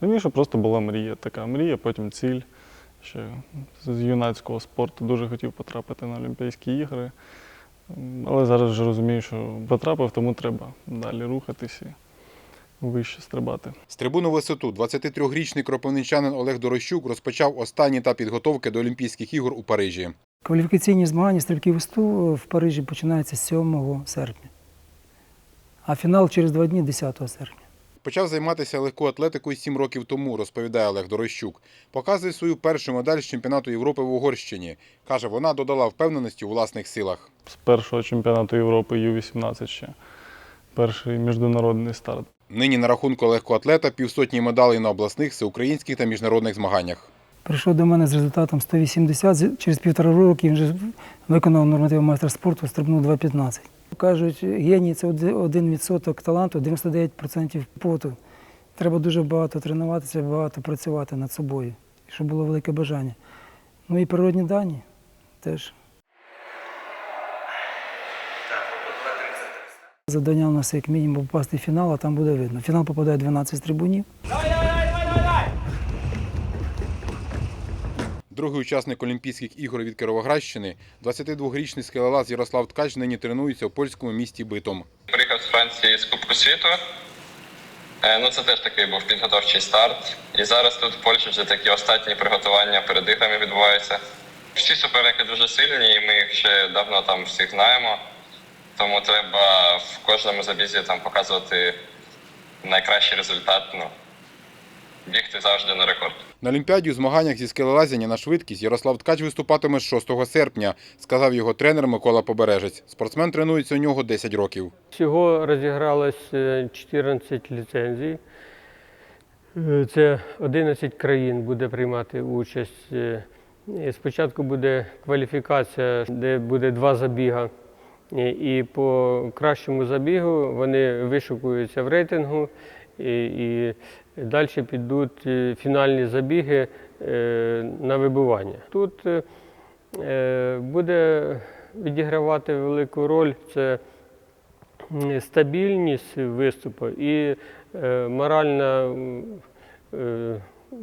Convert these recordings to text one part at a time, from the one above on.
Раніше просто була мрія, така мрія, потім ціль. Ще з юнацького спорту дуже хотів потрапити на Олімпійські ігри. Але зараз вже розумію, що потрапив, тому треба далі рухатись і вище стрибати. Стрибуну висоту 23-річний кропивничанин Олег Дорощук розпочав останній етап підготовки до Олімпійських ігор у Парижі. Кваліфікаційні змагання стрибки висту в Парижі починаються 7 серпня, а фінал через два дні 10 серпня. Почав займатися легкоатлетикою 7 років тому, розповідає Олег Дорощук. Показує свою першу медаль з чемпіонату Європи в Угорщині. Каже, вона додала впевненості у власних силах. З першого чемпіонату Європи Ю-18 ще перший міжнародний старт. Нині на рахунку легкоатлета півсотні медалей на обласних, всеукраїнських та міжнародних змаганнях. Прийшов до мене з результатом 180, з- через півтора роки він вже виконав норматив майстра спорту, стрибнув 2,15. Кажуть, геній це 1% таланту, 99% поту. Треба дуже багато тренуватися, багато працювати над собою, щоб було велике бажання. Ну і природні дані теж. Завдання у нас як мінімум попасти в фінал, а там буде видно. Фінал попадає 12 стрибунів. Другий учасник Олімпійських ігор від Кіровоградщини, 22-річний скелелаз Ярослав Ткач нині тренується у польському місті Битом. Приїхав з Франції з Кубку світу. Е, Ну, це теж такий був підготовчий старт. І зараз тут в Польщі вже такі останні приготування перед іграми відбуваються. Всі суперники дуже сильні, і ми їх ще давно там всіх знаємо. Тому треба в кожному забізі там показувати найкращий результат. Ну, бігти завжди на рекорд. На Олімпіаді у змаганнях зі скелелазіння на швидкість Ярослав Ткач виступатиме з 6 серпня, сказав його тренер Микола Побережець. Спортсмен тренується у нього 10 років. Всього розігралось е, 14 ліцензій. Е, Це 11 країн буде приймати участь. Е, Спочатку буде кваліфікація, де буде два забіга. І- по кращому забігу вони вишукуються в рейтингу і, і далі підуть е, фінальні забіги е, на вибування. Тут е, буде відігравати велику роль це стабільність виступу і моральна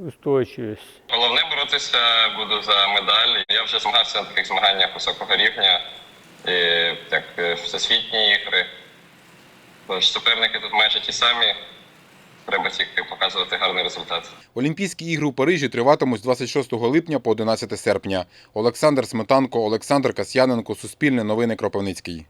устойчивість. Головне боротися буду за медаль. Я вже змагався на таких змаганнях високого рівня, як е, всесвітні ігри. Тож суперники тут майже ті самі. Треба тільки показувати гарний результат. Олімпійські ігри у Парижі триватимуть з 26 липня по 11 серпня. Олександр Сметанко, Олександр Касьяненко, Суспільне новини Кропивницький.